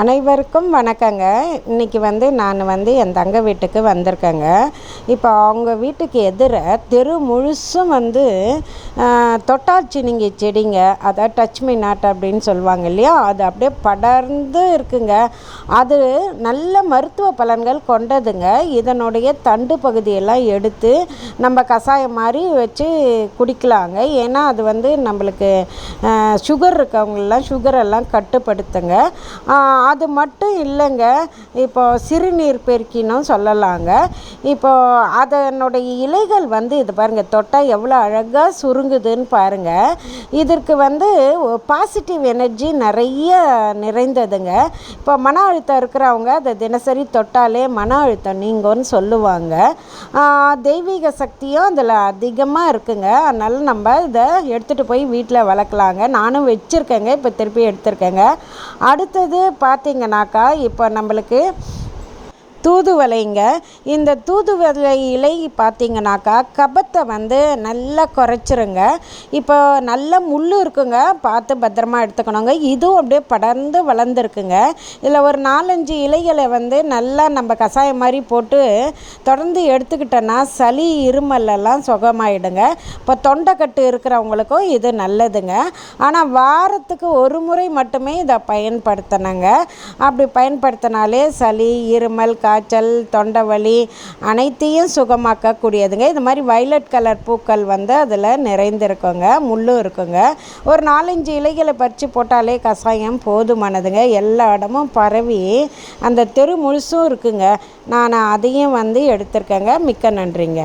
அனைவருக்கும் வணக்கங்க. இன்றைக்கி வந்து நான் வந்து என் தங்க வீட்டுக்கு வந்திருக்கேங்க. இப்போ அவங்க வீட்டுக்கு எதிர தெரு முழுசும் வந்து தொட்டாச்சினிங்கி செடிங்க. அதாவது டச் மீ நாட் அப்படின்னு சொல்லுவாங்க இல்லையா? அது அப்படியே படர்ந்து இருக்குங்க. அது நல்ல மருத்துவ பலன்கள் கொண்டதுங்க. இதனுடைய தண்டு பகுதியெல்லாம் எடுத்து நம்ம கஷாயம் மாதிரி வச்சு குடிக்கலாங்க. ஏன்னா அது வந்து நம்மளுக்கு சுகர் இருக்கவங்களெலாம் சுகரெல்லாம் கட்டுப்படுத்துங்க. அது மட்டும் இல்லைங்க. இப்போ சிறுநீர் பெருக்கினும் சொல்லலாங்க. இப்போ அதனுடைய இலைகள் வந்து இது பாருங்கள் தொட்டால் எவ்வளோ அழகாக சுருங்குதுன்னு பாருங்கள் இதற்கு வந்து பாசிட்டிவ் எனர்ஜி நிறைய நிறைந்ததுங்க. இப்போ மன அழுத்தம் இருக்கிறவங்க அதை தினசரி தொட்டாலே மன அழுத்தம் நீங்கன்னு சொல்லுவாங்க. தெய்வீக சக்தியும் அதில் அதிகமாக இருக்குங்க. அதனால் நம்ம இதை எடுத்துகிட்டு போய் வீட்டில் வளர்க்கலாங்க. நானும் வச்சுருக்கேங்க இப்போ திருப்பி எடுத்திருக்கேங்க. அடுத்தது பார்த்தீங்கன்னாக்கா இப்போ நம்மளுக்கு தூதுவளைங்க. இந்த தூதுவளை இலை பார்த்தீங்கன்னாக்கா கபத்தை வந்து நல்லா குறைச்சிருங்க. இப்போ நல்ல முள் இருக்குங்க பார்த்து பத்திரமா எடுத்துக்கணுங்க. இதுவும் அப்படியே படர்ந்து வளர்ந்துருக்குங்க. இதில் ஒரு நாலஞ்சு இலைகளை வந்து நல்லா நம்ம கஷாயம் மாதிரி போட்டு தொடர்ந்து எடுத்துக்கிட்டோன்னா சளி இருமல்லாம் சுகமாயிடுங்க. இப்போ தொண்டைக்கட்டு இருக்கிறவங்களுக்கும் இது நல்லதுங்க. ஆனால் வாரத்துக்கு ஒரு முறை மட்டுமே இதை பயன்படுத்தினங்க அப்படி பயன்படுத்தினாலே சளி இருமல் காய்ச்சல் தொண்டை வலி அனைத்தையும் சுகமாக்கக்கூடியதுங்க. இது மாதிரி வைலட் கலர் பூக்கள் வந்து அதில் நிறைந்திருக்குங்க. முள்ளும் இருக்குங்க. ஒரு நாலஞ்சு இலைகளை பறித்து போட்டாலே கஷாயம் போதுமானதுங்க. எல்லா இடமும் பரவி அந்த தெரு முழுசும் இருக்குங்க. நான் அதையும் வந்து எடுத்திருக்கேங்க. மிக்க நன்றிங்க.